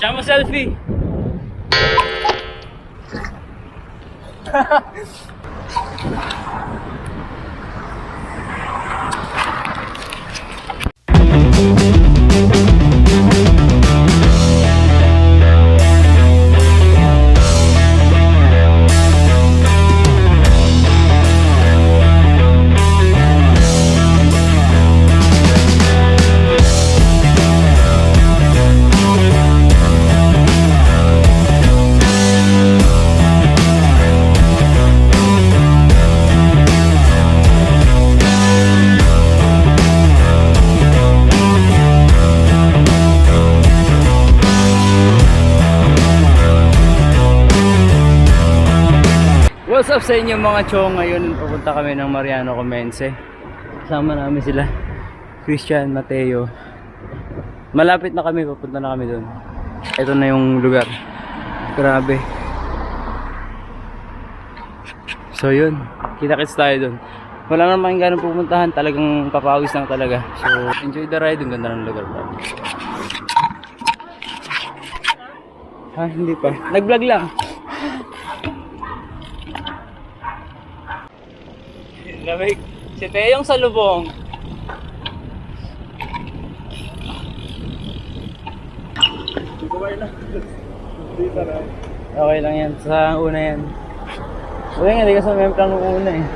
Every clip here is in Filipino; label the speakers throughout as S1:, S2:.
S1: Chama selfie. What's up sa inyo mga chong? Ngayon pupunta kami ng Mariano Comense. Kasama namin sila. Christian, Mateo. Malapit na kami, pupunta na kami doon. Ito na yung lugar. Grabe. So yun, kita-kits tayo doon. Wala naman ganun pupuntahan, talagang papawis lang talaga. So enjoy the ride, ang ganda ng lugar. bro. Ha, hindi pa. Nag-vlog lang. Lamig. Si Teyong sa lubong. Okay lang yan. Sa una yan. Wala nga, hindi ka sa memplang nung una eh.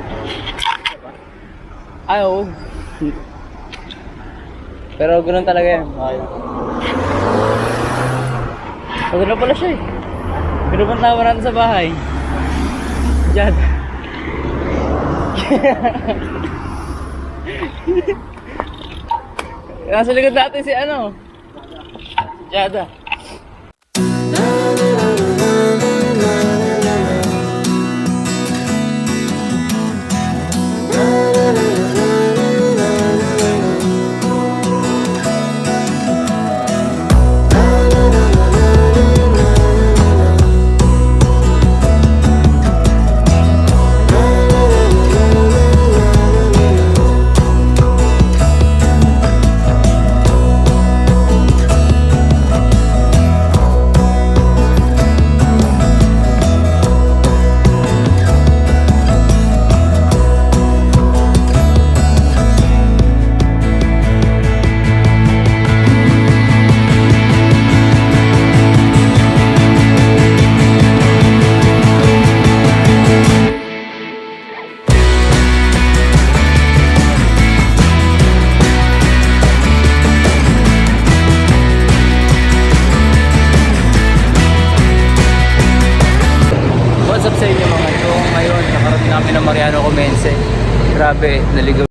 S1: Ay, oo. Pero ganun talaga yan. Okay na pala siya eh. Naman natin sa bahay. Diyan. Nasa likod natin si ano? Si Jada. Grabe, naligaw.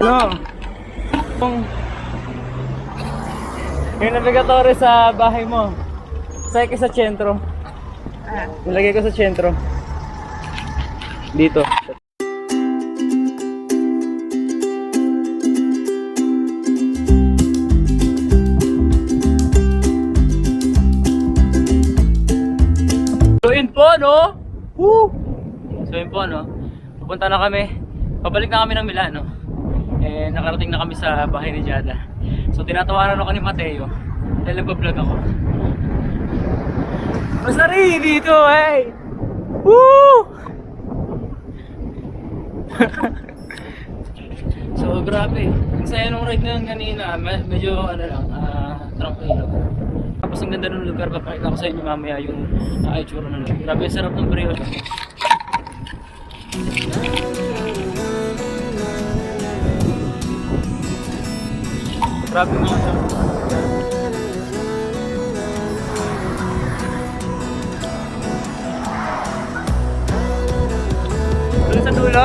S1: No. Yung, navigatore sa bahay mo. Sa sa sentro. Nilagay ko sa sentro. Dito. So yun po, no? Woo! So yun po, no? Pupunta na kami. Pabalik na kami ng Milano. Eh, nakarating na kami sa bahay ni Jada. So, tinatawanan ako ni Mateo. Dahil nagpa-vlog ako. Masari dito, hey! Woo! so, grabe. Ang saya nung ride na kanina. Me- medyo, ano lang, ah, tranquilo. Tapos ang ganda ng lugar, papakita ko sa inyo mamaya yung uh, itsura ng lugar. Grabe, sarap ng brioche. Grabe mga siya. Doon sa dulo?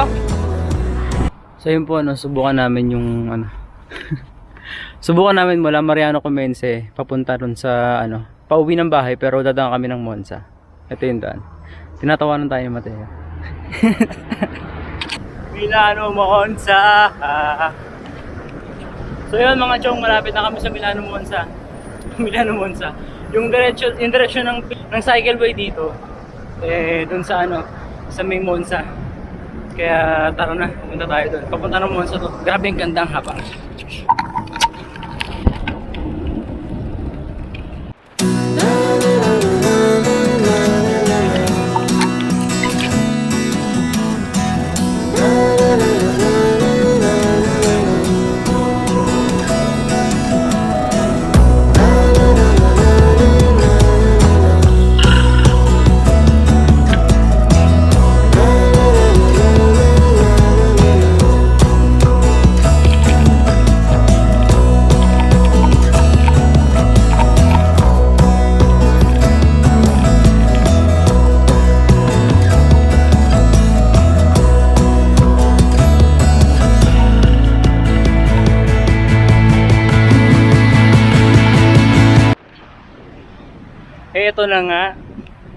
S1: So yun po, ano, subukan namin yung ano. subukan namin mula Mariano Comense papunta ron sa ano, pauwi ng bahay pero dadaan kami ng Monza. Ito yung daan. Tinatawanan tayo ni Mateo. Milano Monza. So yun mga chong, malapit na kami sa Milano Monza. Milano Monza. Yung direction, yung direction ng, ng cycleway dito, eh, dun sa ano, sa may Monza. Kaya tara na, pupunta tayo doon. Papunta ng Monza to. Grabe ang gandang haba. Eh, ito na nga.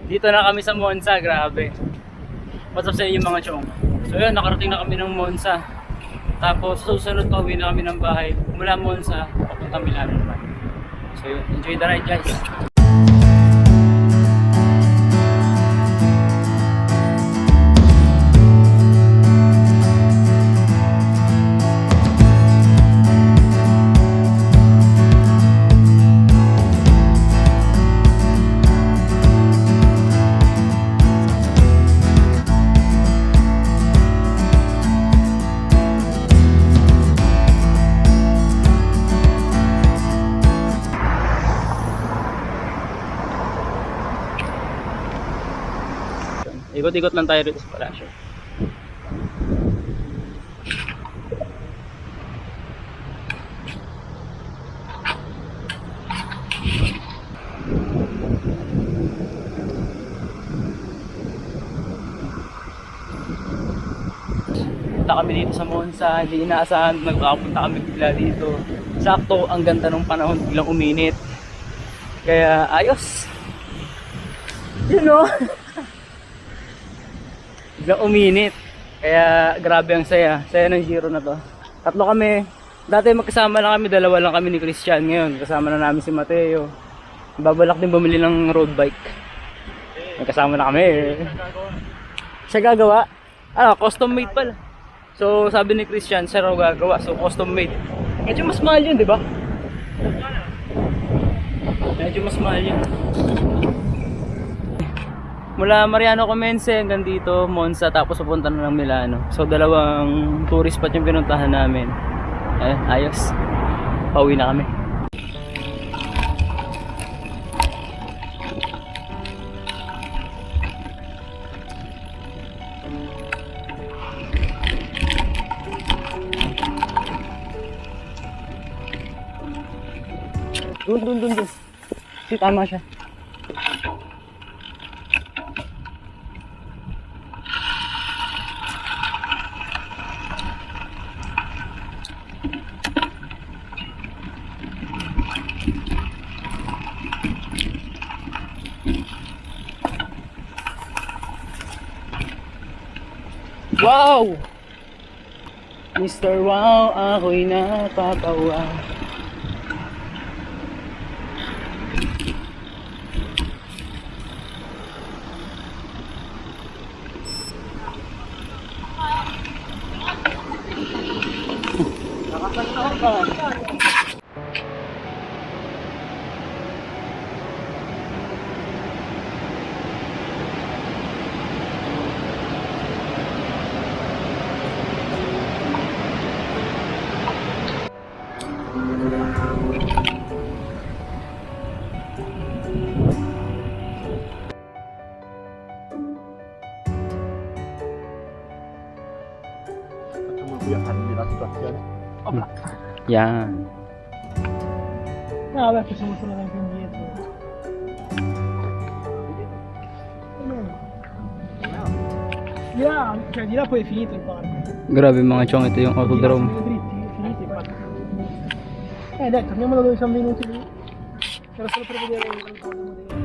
S1: Dito na kami sa Monza, grabe. What's up sa inyo mga chong? So yun, nakarating na kami ng Monza. Tapos susunod pa uwi na kami ng bahay. Mula Monza, papunta Milano naman. So yun, enjoy the ride guys. Ikot-ikot lang tayo dito sa palasyo. Punta kami dito sa Monza, hindi inaasahan, nagpapunta kami bigla dito. Sakto, ang ganda ng panahon, biglang uminit. Kaya ayos. You know? biglang uminit. Kaya grabe ang saya. Saya ng Giro na to. Tatlo kami. Dati magkasama lang kami, dalawa lang kami ni Christian. Ngayon, kasama na namin si Mateo. Babalak din bumili ng road bike. Magkasama na kami. Siya gagawa? Ano, custom made pala. So, sabi ni Christian, siya raw gagawa. So, custom made. Medyo mas mahal yun, di ba? Medyo mas mahal yun. Mula Mariano Comense hanggang dito, Monza, tapos pupunta na ng Milano. So, dalawang tourist spot yung pinuntahan namin. Eh, ayos. Pauwi na kami. Dun, dun, dun, dun. Si tama siya. Wow! Mr. Wow, ako'y napapawa.
S2: facciamo
S1: Yan.
S3: No, vabbè, possiamo solo andare più indietro. Di là, cioè di là poi è finito il parco.
S1: Grabe mga chong, ito yung
S3: Di là
S1: autodrome.
S3: sono dritti, è finito il parco. Eh dai, torniamo da dove siamo venuti lì. Era solo per vedere il